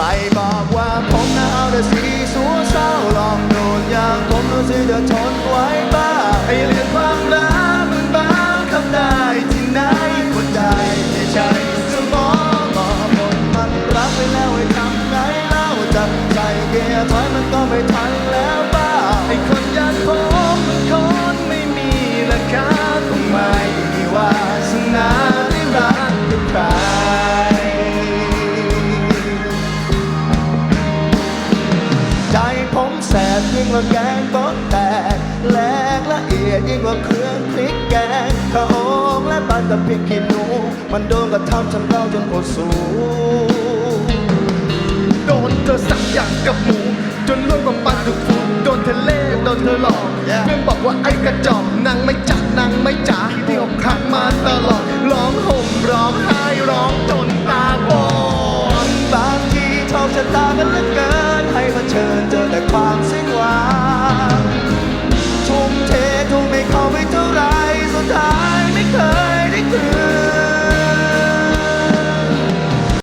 รบอกว่าผมน่าเอาแต่สีสัวเศร้าลองโดนอย่างผมดูสิจะทนไหว้บ้างไอ้เรื่องความรักมันบ้างทำได้ที่ไหนหัวใจไม่ใช่สมองบอกหมดมันรักไปแล้วไอ้ทำไงเล่าจับใจเกียร์ถอยมันก็ไม่ทัน แสบยิ่งกว่าแกงก็แตกแหลกละเอียดยิ่งกว่าเครื่องพริกแกงข้าวโอ๊กและปลาตะเพียงขี้หนู มันโดนกระทำฉันเล่าจนปวดสูโดนเธอสักอย่างกับหมู จนล่วงกับปลาดุกฟูโดนเธอเล่ห์โดนเธอหลอกเพื่อนบอกว่าไอ้กระจอกนางไม่จัดนางไม่จ๋าที่อกหักมาตลอดร้องห่มร้องไห้ร้องจนตาบอดบางทีทองชะตากันเหลือเ